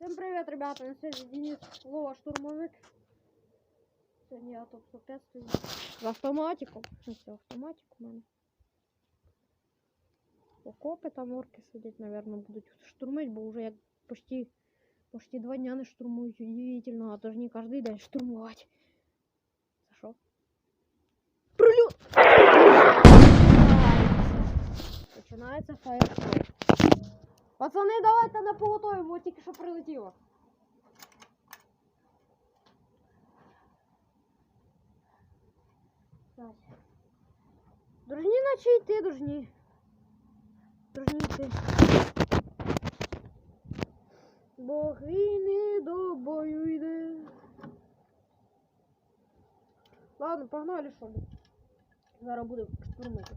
Всем привет, ребята, на связи Денис Лова Штурмовик. Сегодня я топ-105 стою. З автоматиком. Ось це автоматик у мене. Там орки сидять, наверное, будуть штурмити, бо вже як почти, почти два дня не штурмують. Удивительно, а то ж не кожен день штурмувати. Це що? Прильот! Починається. Пацани, давайте на поготові, бо тільки що прилетіло. Дружні наче йти, дружні. Дружні йти. Бог війни до бою йде. Ладно, погнали, що ли. Зараз буде штурмити.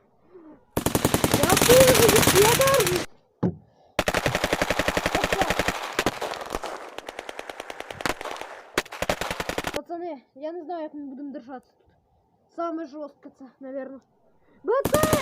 Пацаны, я не знаю, как мы будем держаться. Самое жестко, наверное. Бацаны!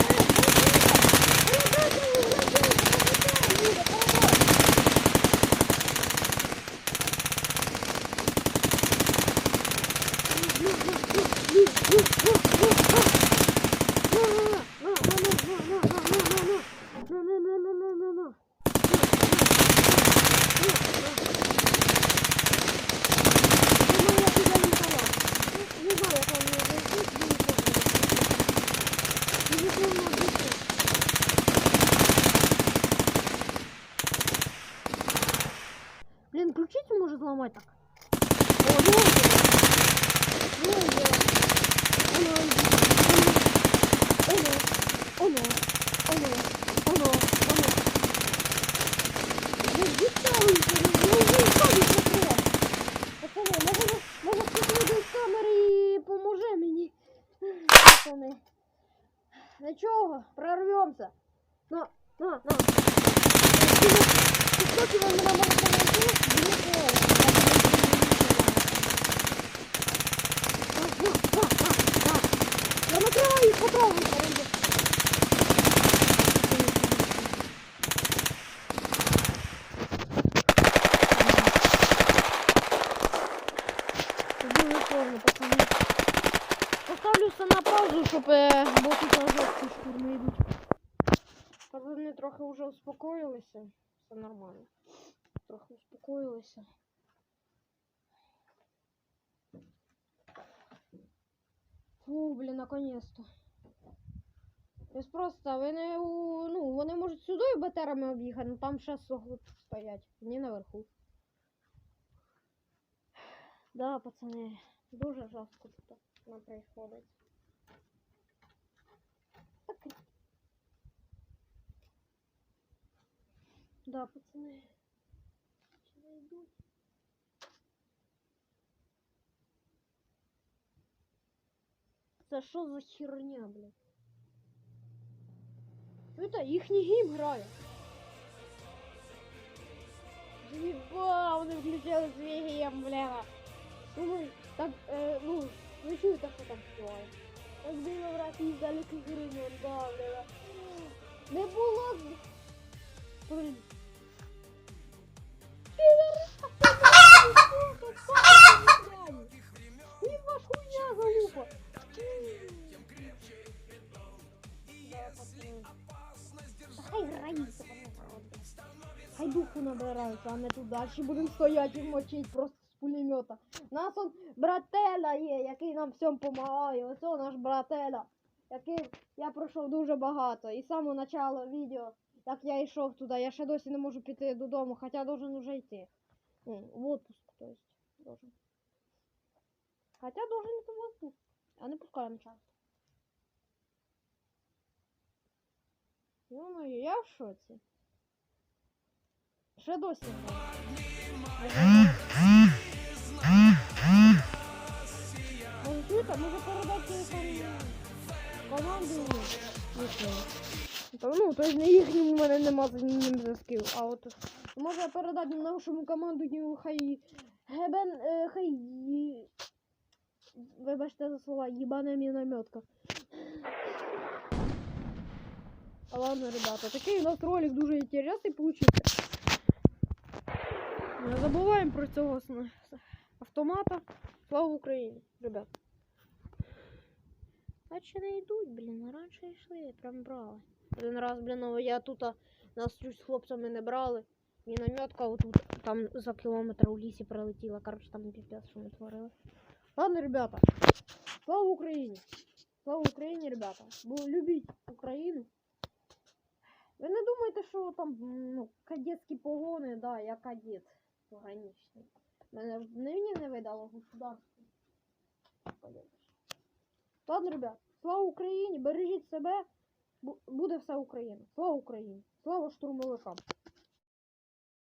Може зламати так. О, ну, ну, ну, Оно, оно, оно, оно, оно, оно. Ну, дісталися, ну, ну, виходить на кров. Пацани, може, може хтось вийде з камери і поможе мені. Пацани. Нічого, прорвемося. На, на, на. Тіктоки ви мене можете знайти, Дмитро. На, на, на, на, на. Я накриваю їх потрогаю. Дуже сложно, пацани. Все на паузу, щоб е, бо тут жовті штурми йдуть. Пацани трохи вже успокоїлися. Все нормально. Трохи успокоїлися. Фу, блін, наконец-то. Просто вони, ну, вони можуть сюди БТРами об'їхати, але там ще согли стоять. Вони наверху. Да, пацани, дуже жорстко тут нам происходить. Да, пацани. Сюди йдуть. Це що за херня, блядь? Это їхній гім грає. Єба, вони включили свій бля. Думаю, так, е, ну, ви чуєте, що там співає. Так дивно врати із далеких гримон, да, бля. Не було. Блін. Хай духу набираються, а не тут далі будемо стояти і мочить просто з пулемета. Нас он брателя є, який нам всім допомагає. Ось он наш брателя, який я пройшов дуже багато. І з самого начала відео, як я йшов туди, я ще досі не можу піти додому, хоча должен уже йти. Ну, в отпуск, то есть, должен. Хотя должен йти в отпуск, а не пускаємо часто. Йо-моє, я в шоці. Ще досі знаю. Може, передати команду. Ну, то не їхньому в мене нема з ним зв'язків, а от може передати нашому команду хай гебен, е, хай вибачте за слова, їбане мінометка. А ладно, ребята, такий у нас ролик дуже інтересний получився. Не забуваємо про цього автомата. Слава Україні, ребят. А чи не йдуть, блін, раніше йшли, прям брали. Один раз, блін, я тут нас чуть з хлопцями не брали. Мінометка отут там за кілометр у лісі прилетіла. Коротше, там піпець, що ми творили. Ладно, ребята. Слава Україні! Слава Україні, ребята! Любіть Україну. Ви не думайте, що там ну, кадетські погони, да, я кадет пограничний. Мене мені не видало государство. Ладно, ребят, слава Україні, бережіть себе. Буде все Україна. Слава Україні! Слава штурмовикам!